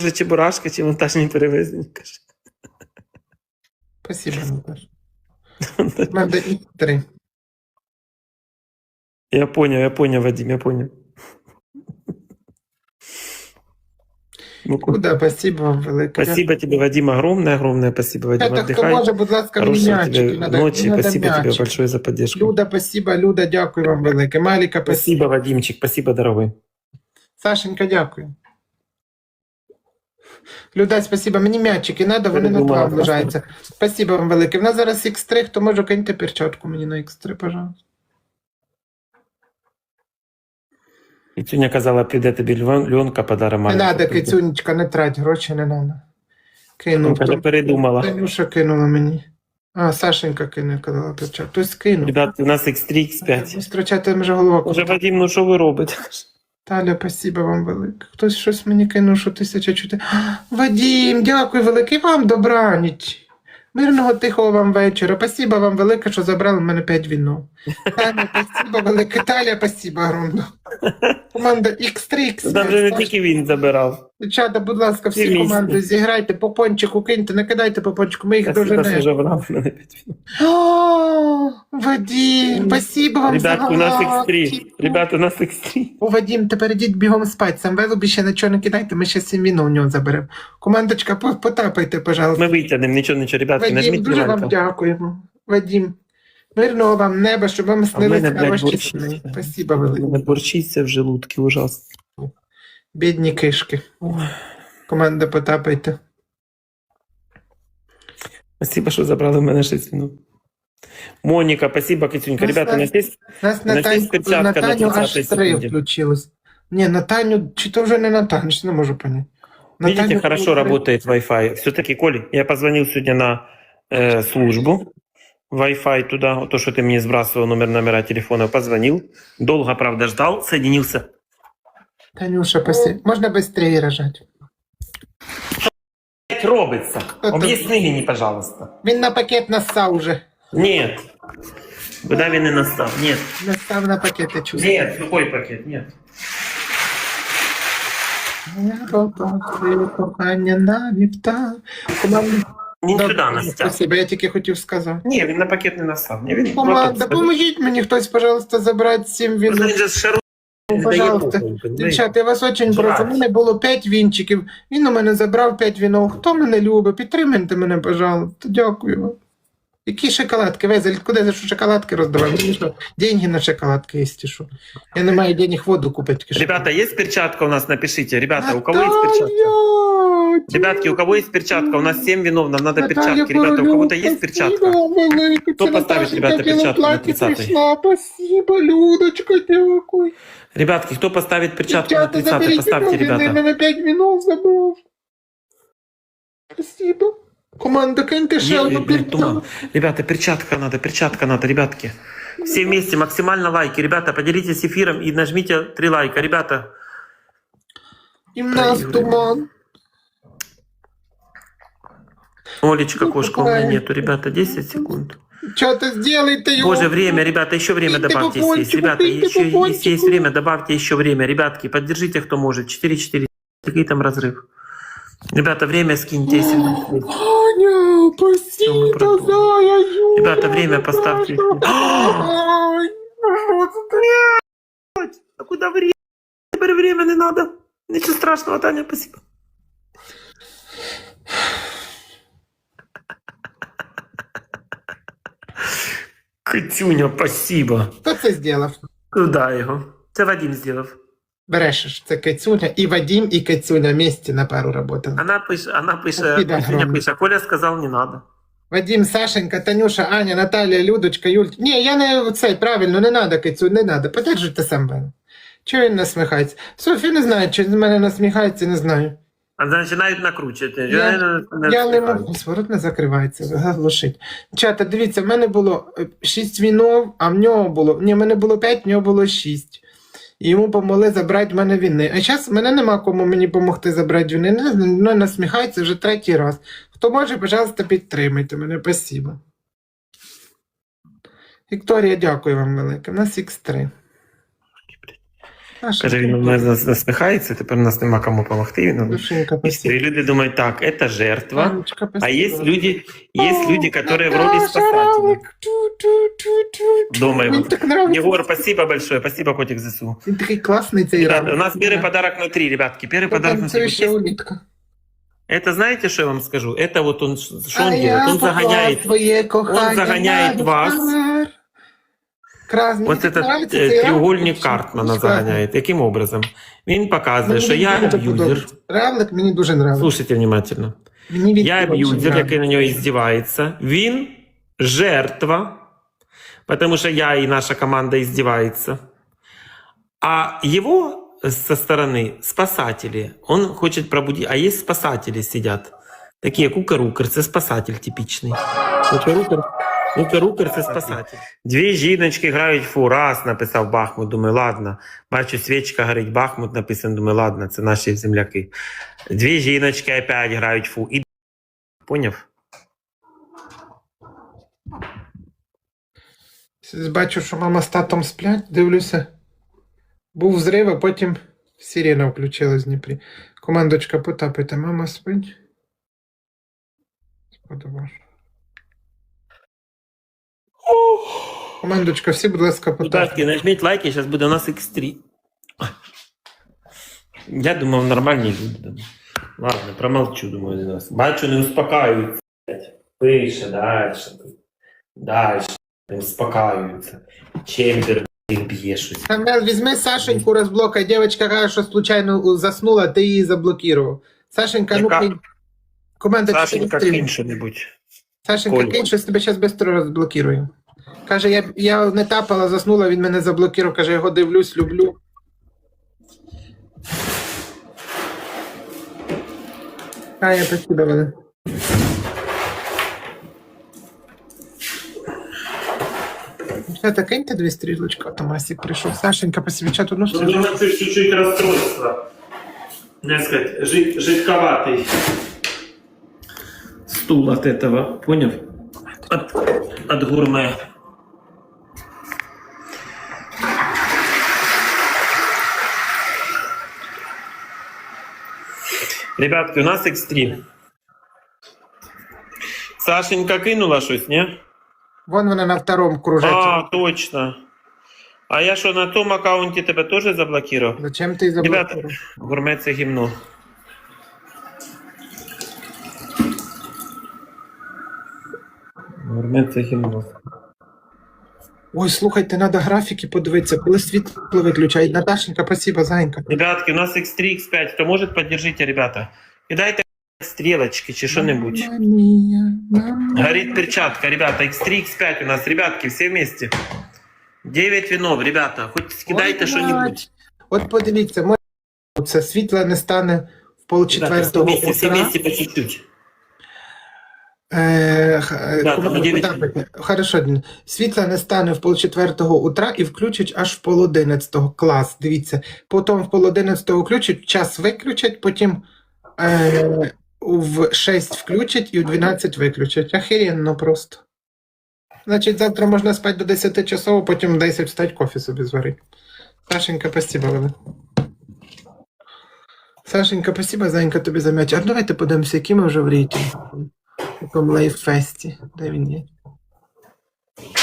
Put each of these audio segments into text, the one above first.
Може, чебурашка, чи монтажні перевезення. каже. Спасибо, Наташа. Надо і три. Я понял, я понял, Вадим, я понял. Ну, ку- Куда, спасибо вам велике. Спасибо тебе, Вадим, огромное, огромное спасибо, Вадим. Это Отдыхай. може, будь ласка, мені Хорошего м'ячики. тебе Надо, ночи. надо Спасибо тебе большое за поддержку. Люда, спасибо, Люда, дякую вам велике. Маліка, спасибо. Спасибо, Вадимчик, спасибо, дорогой. Сашенька, дякую. Люда, спасибо. Мені м'ячики треба, вони на Передумала план. Спасибо вам велике. В нас зараз X3, хто може киньте перчатку мені на X3, пожалуйста. І Цюня казала, піде тобі Льонка подаре Не треба, кицюнечка, не трать, гроші не треба. Кинув. Ну, передумала. Танюша кинула мені. А, Сашенька кинула, казала перчатку. Хтось скинув. Ребят, у нас X3, X5. Строчати вже голова. Уже, Вадим, ну що ви робите? Таля, спасибо вам велике. Хтось щось мені кинув, що тисяча чути. Вадім, дякую велике. вам вам добраніч. Мирного тихого вам вечора. Спасибо вам велике, що забрали в мене п'ять війну. Таля, спасибо велике. Таля, спасибо огромно. Команда X3, Там вже не тільки він забирав. Дівчата, будь ласка, всі Всі команди зіграйте по пончику, киньте, накидайте по пончику, ми їх Спасибо, що доженемо. забрав мене. О, Вадим, спасибо вам за у нас X3. галактику. Ребят, у нас X3. О, Вадим, тепер ідіть бігом спать. Сам велобі ще нічого не кидайте, ми ще сім віно у нього заберемо. Командочка, по- потапайте, пожалуйста. Ми витягнемо, нічого, нічого, ребятки, Вадим, нажміть дуже вам дякуємо. Вадим, мирного вам неба, щоб вам снилися блядь, хороші борщ. сни. Спасибо У велике. мене в желудки, ужасно. Бідні кишки. Ой. Команда, потапайте. Спасибо, що забрали в мене 6 минут. Моніка, спасибо, Китюнька. Ну, Ребята, у Саш, нас есть Нас У на, нас Тань, є перчатка на на Таню аж 30-й три секунді. включилось. Ні, на Таню, чи то вже не на Таню, що не можу поняти. На Видите, Таню хорошо було три. работает Wi-Fi. Все-таки, Коля, я позвонил сегодня на э, службу Wi-Fi туда, вот то, что ты мне сбрасывал номер номера телефона, позвонил. Долго, правда, ждал, соединился. Танюша, спасибо. Можна швидше рожати. Как робится? Это- Объясни мне, пожалуйста. Він на пакет нассав уже. Нет. Куда він не настав? Нет. Настав на пакет, я чувствую. Нет, сухой пакет, нет. Я попав кохання на вівта. Команда, Не Добре, сюда настав. Спасибо, я тільки хотів сказати. Ні, він на пакет не настав. Ні, він Команда, просто- поможіть мені хтось, пожалуйста, забрати сім Просто вінок. він же з шару Пожалуйста. Дівчата, я вас очень прошу. У мене було 5 вінчиків. Він у мене забрав 5 вінок. Хто мене любить? Підтримайте мене, пожалуйста. Дякую вам. Які шоколадки? Везель, куди за що шоколадки роздавав? Мені що, деньги на шоколадки є, чи що? Я не маю денег воду купити. Ребята, есть перчатка у нас? Напишите. Ребята, у кого есть перчатка? Ребятки, у кого есть перчатка? У нас 7 винов, нам надо перчатки. Ребята, у кого-то есть перчатка? Кто поставит, ребята, перчатку на 30-й? Пришла. Спасибо, Людочка, дякую. Ребятки, кто поставит перчатку на Дівчата, 30 заберіть Поставьте, віно, він ребята. мене 5 вінов забрав. Спасибо. Команда, киньте ще одну перчатку. Ребята, перчатка надо, перчатка надо, ребятки. Все вместе, максимально лайки. Ребята, поделитесь эфиром и нажмите 3 лайка. Ребята, І в нас туман. Олечка, Ну, кошка у меня нету. Ребята, 10 секунд. Что-то сделайте его. Боже, время, ребята, еще время добавьте, если есть. Ребята, еще, если есть время, добавьте еще время. Ребятки, поддержите, кто может. 4-4. Какой там разрыв? Ребята, время скиньте, если продумали. Зая, Юля. Ребята, время поставьте. Пожалуйста. А куда время? Теперь время не надо. Ничего страшного, Таня, спасибо. Катюня, спасибо. Хто це зробив? Куда його? Це Вадим зробив. Береш, ж, це Кацюня, і Вадим, і Кацюня вместе на пару работали. Она пише, она Спасибо Катюня огромное. Коля сказал, не надо. Вадим, Сашенька, Танюша, Аня, Наталія, Людочка, Юль. Ні, я не цей, правильно, не надо, Кацю, не надо. Подержуйте сам мене. Чого він насміхається? Софія не знаю, чи з мене насміхається, не знаю. А починають накручувати. Я- Я не можу, сворот не закривається, заглушить. Чата, дивіться, в мене було 6 вінов, а в нього було. Ні, в мене було 5, в нього було 6. І йому помогли забрати в мене війни. А зараз мене нема кому мені допомогти забрати війни. Не насміхається вже третій раз. Хто може, пожалуйста, підтримайте мене, спасибо. Вікторія, дякую вам велике. У нас X3. Каже, він на нас насміхається, тепер у нас нема кому допомогти. Він Душенька, І спасибо. люди думають, так, це жертва. Мамочка, А спасибо. есть люди, есть люди, которые в роли Наташа, спасателей. Равлик, тю-тю-тю-тю. Дома Він его. так нравиться. Егор, спасибо большое, спасибо, котик ЗСУ. Він такий класний цей Ребята, равлик. у нас первый подарок внутри, ребятки, первый подарок внутри. Танцююча улітка. Это знаете, что я вам скажу? Это вот он, что А он я делает? Он поклав загоняет. Твоє кохання он загоняет на вас. вівтар. Красний. Вот Тобі этот нравиться э, цей треугольник равлик? Картмана Справді. загоняет. Таким образом. Він показує, Мені що я дуже аб'юзер. подобається. Равлик мені дуже нравиться. Слушайте внимательно. Мені від Я цього аб'юзер, дуже який на нього іздівається. Він жертва, потому что я и наша команда издевается. А его со стороны спасатели, он хочет пробудить, а есть спасатели сидят. Такие кукарукер, це спасатель типичний. Кукарукер, Кукарукер це спасатель. Дві жіночки грають фу, раз написав Бахмут, думаю, ладно. Бачу, свічка горить Бахмут написано, думаю, ладно, це наші земляки. Дві жіночки опять грають фу. І Поняв? Бачу, що мама з татом сплять, дивлюся. Був взрив, а потім сирена включилась в Дніпрі. Командочка потапайте, мама спить. Боже. Командочка, всі, будь ласка. Ребятки, нажміть лайки, зараз буде у нас X3. Я думав, нормальні люди. Ладно, промолчу, думаю, один раз. Бачу, не успокаюються. Пише, далі. Далі. Не успокаюються. Чембер б'є щось. Самвел, візьми Сашеньку розблокай. Дівчинка каже, що случайно заснула, ти її заблокував. Сашенька, ну Яка? Сашенька, кинь що-небудь. Сашенька, кинь, щось тебе зараз швидко розблокірую. Каже, я, я не тапала, заснула, він мене заблокував. Каже, я його дивлюсь, люблю. А, я спасибо, Валя. Дівчата, киньте дві стрілочки, Томасик прийшов. Сашенька, посвічати, ну Ну, все. у нас чуть-чуть расстройство. Так сказать, жид- жидковатый стул от этого, понял? От, от гурме. Ребятки, у нас X3. Сашенька кинула щось, ні? Вон вона на втором кружечку. А, точно. А я що, на тому аккаунті тебе теж заблокував? Зачем ти Ребята, заблокував? гурме це гімно. Це гімно. Ой, слухайте, треба графіки подивитися, коли світло виключають. Наташенька, спасибо, зайка. Ребятки, у нас X3, X5. Хто може, поддержите, ребята. Кидайте стрелочки чи що-нибудь. Мамма. Горит перчатка, ребята. X3, X5 у нас, ребятки, все вместе. 9 винов, ребята. Хоть скидайте бать. От подивіться, це світла не стане в пол четвертого вместе, все вместе по чуть-чуть. Е, е, Да, кому-. Хорошо, світла не стане в пол четвертого утра і включать аж в пол одинадцятого. Клас, дивіться. Потім в пол одинадцятого включать, час виключать, потім е, в 6 включать і в 12 виключать. Охеренно просто. Значить, завтра можна спати до 10 часов, а потім в 10 встать кофе собі зварити. Сашенька, спасибо, Валя. Сашенька, спасибо, Занька, тобі за м'яч. А давайте подивимося, які ми вже в рейтингу. Якому лайффесті. Де він є?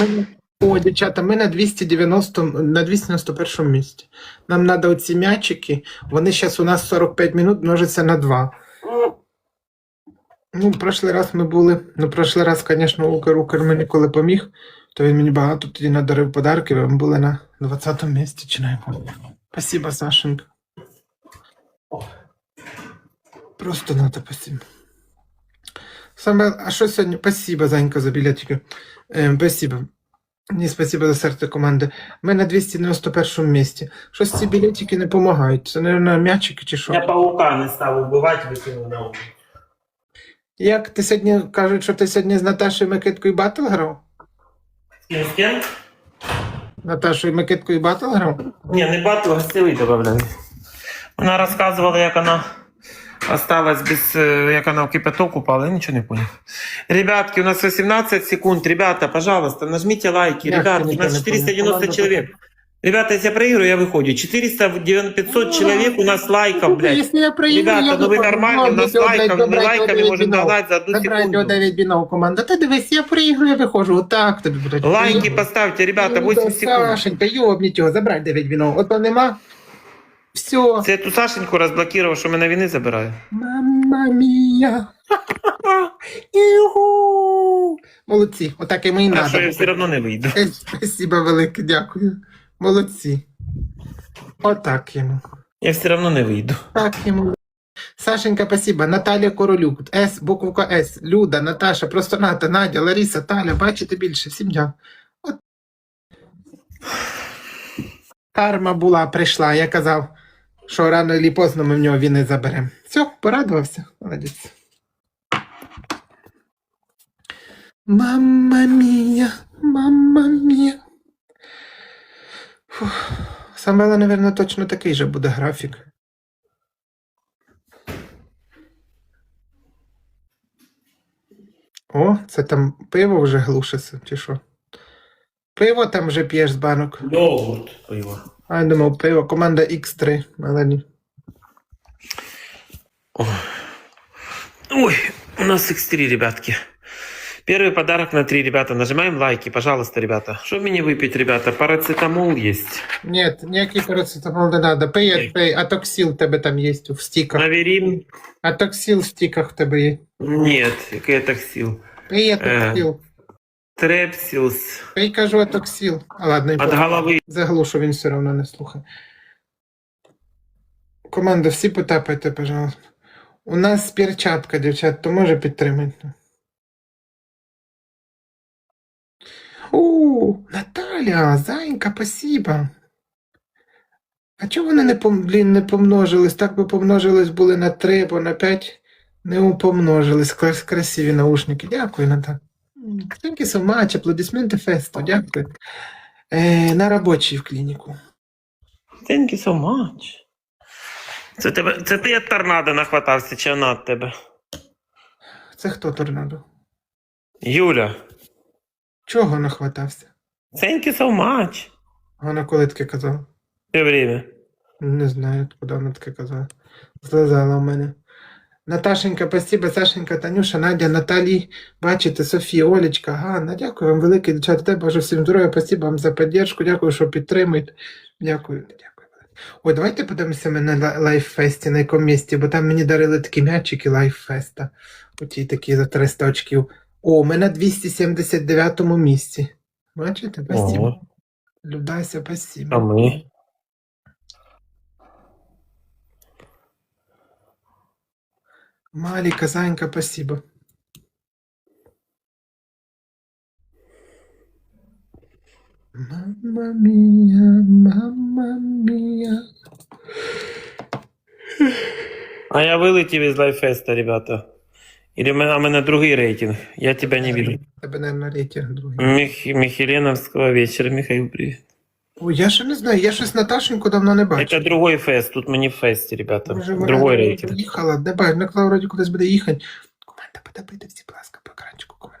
Ми... О, дівчата, ми на 290, на 291 місці. Нам треба оці м'ячики, вони зараз у нас 45 минут множаться на 2. Ну, прошлий раз ми були. Ну, в прошлий раз, звісно, Укр Укр мені коли поміг, то він мені багато тоді надарив подарки, ми були на 20 місці, чи не пам'ятаю. Спасибо, Сашенька. Просто надо спасибо. Саме, а що сьогодні? Спасибо, Занька, за білетики. Е, спасибо. Ні, спасибо за серце команди. Ми на 291 місці. Щось ці білетики не допомагають. Це, мабуть, м'ячики чи що? Я паука не став убивати, викинув на вулицю. Як ти сьогодні кажуть, що ти сьогодні з Наташою Микиткою батл грав? З ким, з ким? Наташою Микиткою батл грав? Ні, не батл, гостєвий добавляю. Вона розказувала, як вона осталась без, е, як вона в кипяток упала, я нічого не поняв. Ребятки, у нас 18 секунд. Ребята, пожалуйста, нажмите лайки. Як ти Ребятки, у нічого нас не 490 поняв? человек. Ребята, если я проиграю, я выходю. 400, 500 человек у нас лайков, блядь. Якщо я проіграю, Ребята, я ну вы виходжу. нормально, у нас Ну, блядь, лайков, мы забрать лайками його можем бінов. догнать за одну Забрать його секунду. 9 бінов команда. Та дивись, я проіграю, я виходжу. Отак тобі, блядь. Лайки Проіграю. поставьте, ребята, Ну, 8 да, секунд. Сашенька, йобніть його, забрать 9 бінов. Ото нема. Все. Це ту Сашеньку розблокував, що мене вини забирає. Мамма мія. Іху. Молодці, отак і мені А що я все одно не вийду. Е, Спасибо велике, дякую. Молодці. Отак йому. Я все одно не вийду. Так йому. Сашенька, спасибо. Наталія Королюк. С, буковка С. Люда, Наташа, просто Ната, Надя, Лариса, Таля, бачите більше. Всім дякую. От. Карма була, прийшла. Я казав, що рано чи поздно ми в нього війни заберемо. Все, порадувався. Молодець. Мамма мія, мамма мія. Самвела, напевно, точно такий же буде графік. О, це там пиво вже глушиться, чи що? Пиво там вже п'єш з банок. Йогурт пиво. А я думав, пиво. Команда X3. Але ні. Ой, у нас X3, ребятки. Первый подарок на три, ребята. Нажимаем лайки, пожалуйста, ребята. Что мне выпить, ребята? Парацетамол есть. Ні, ніякий парацетамол не треба. Пий, Ні. пий. Атоксил в тебе там є в стіках. Наверин? Атоксил в стіках в тебе є. Нет, какая таксил. Пий атоксил. Трепсилс. Пий, кажу, атоксил. А ладно, От головы. заглушу, він все одно не слухає. Команда, всі потапайте, пожалуйста. У нас перчатка, дівчат, то може підтримати. О, Наталя, зайка, спасибо. А чого вони не, пом... блін, не помножились? Так би помножились були на 3 або на 5. Не упомножились. Крас- Красиві наушники. Дякую, Наталя. Thank you so much. Аплодисменти фесту. Дякую. Е, на робочій в клініку. Thank you so much. Це, тебе, це ти від торнадо нахватався, чи вона від тебе? Це хто торнадо? Юля. Чого нахватався? Thank you so much. Вона коли таке казала? Все время. Не знаю, куди вона таке казала. Злизала в мене. Наташенька, спасибо, Сашенька, Танюша, Надя, Наталі, бачите, Софія, Олечка, Ганна, дякую вам велике, дівчата, бажаю всім здоров'я, спасибо вам за підтримку, дякую, що підтримуєте. Дякую, дякую. Ой, давайте подивимося ми на лайффесті, на якому місці, бо там мені дарили такі м'ячики лайффеста. Оті такі за 300 очків. О, ми на 279 місці. Бачите, спасибо. Людася, спасибо. А ми? Малі, Казанька, спасибо. Мама мія, мама мія. А я вилетів із лайфеста, ребята. Или мене, а мене другий рейтинг. Я тебя не вижу. Тебе, наверное, рейтинг другий. Міх, Михеленовского вечера. Михаил, привет. Ой, я ще не знаю, я щось Наташеньку давно не бачу. Это другой фест. Тут мені в фесті, ребята. Може, вона другой не рейтинг. Їхала, не бачу, на вроді кудись буде їхати. Команда, потопити всі, будь ласка, по екранчику, кому не важко потопити.